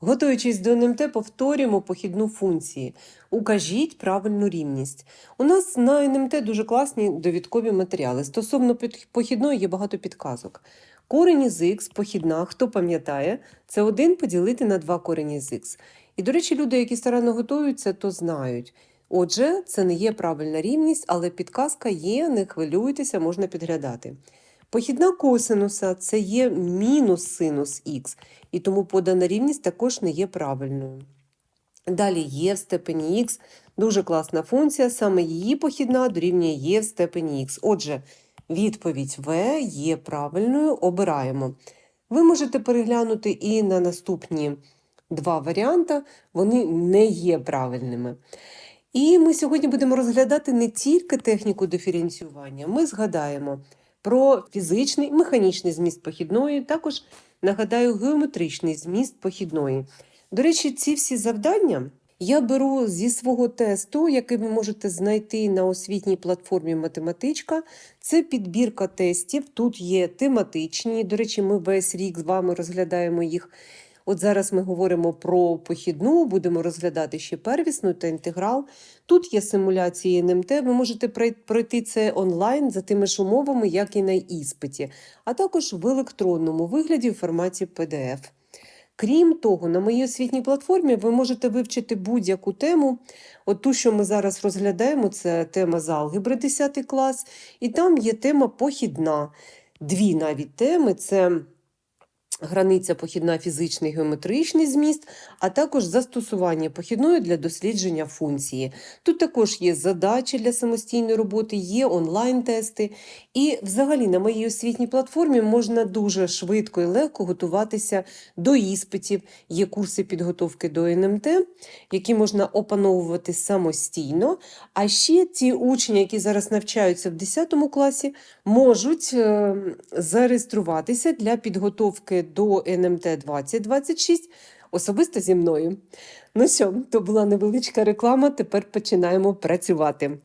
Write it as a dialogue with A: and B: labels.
A: Готуючись до НМТ, повторюємо похідну функції. Укажіть правильну рівність. У нас на НМТ дуже класні довідкові матеріали. Стосовно похідної є багато підказок. Корень із х, похідна, хто пам'ятає, це 1 поділити на 2 корень із х. І, до речі, люди, які старанно готуються, то знають. Отже, це не є правильна рівність, але підказка є, не хвилюйтеся, можна підглядати. Похідна косинуса це є мінус синус х, і тому подана рівність також не є правильною. Далі є в степені х дуже класна функція, саме її похідна дорівнює є в степені х. Отже, відповідь В є правильною, обираємо. Ви можете переглянути і на наступні два варіанти, вони не є правильними. І ми сьогодні будемо розглядати не тільки техніку диференціювання, ми згадаємо про фізичний, механічний зміст похідної, також нагадаю геометричний зміст похідної. До речі, ці всі завдання я беру зі свого тесту, який ви можете знайти на освітній платформі Математичка. Це підбірка тестів. Тут є тематичні. До речі, ми весь рік з вами розглядаємо їх. От зараз ми говоримо про похідну, будемо розглядати ще первісну та інтеграл. Тут є симуляції НМТ. Ви можете пройти це онлайн за тими ж умовами, як і на іспиті, а також в електронному вигляді в форматі PDF. Крім того, на моїй освітній платформі ви можете вивчити будь-яку тему. От ту, що ми зараз розглядаємо, це тема з алгебри 10 клас, і там є тема похідна. Дві навіть теми це границя похідна фізичний геометричний зміст, а також застосування похідної для дослідження функції. Тут також є задачі для самостійної роботи, є онлайн-тести. І взагалі на моїй освітній платформі можна дуже швидко і легко готуватися до іспитів. Є курси підготовки до НМТ, які можна опановувати самостійно. А ще ті учні, які зараз навчаються в 10 класі, можуть е, зареєструватися для підготовки до НМТ 2026 особисто зі мною. Ну що, то була невеличка реклама. Тепер починаємо працювати.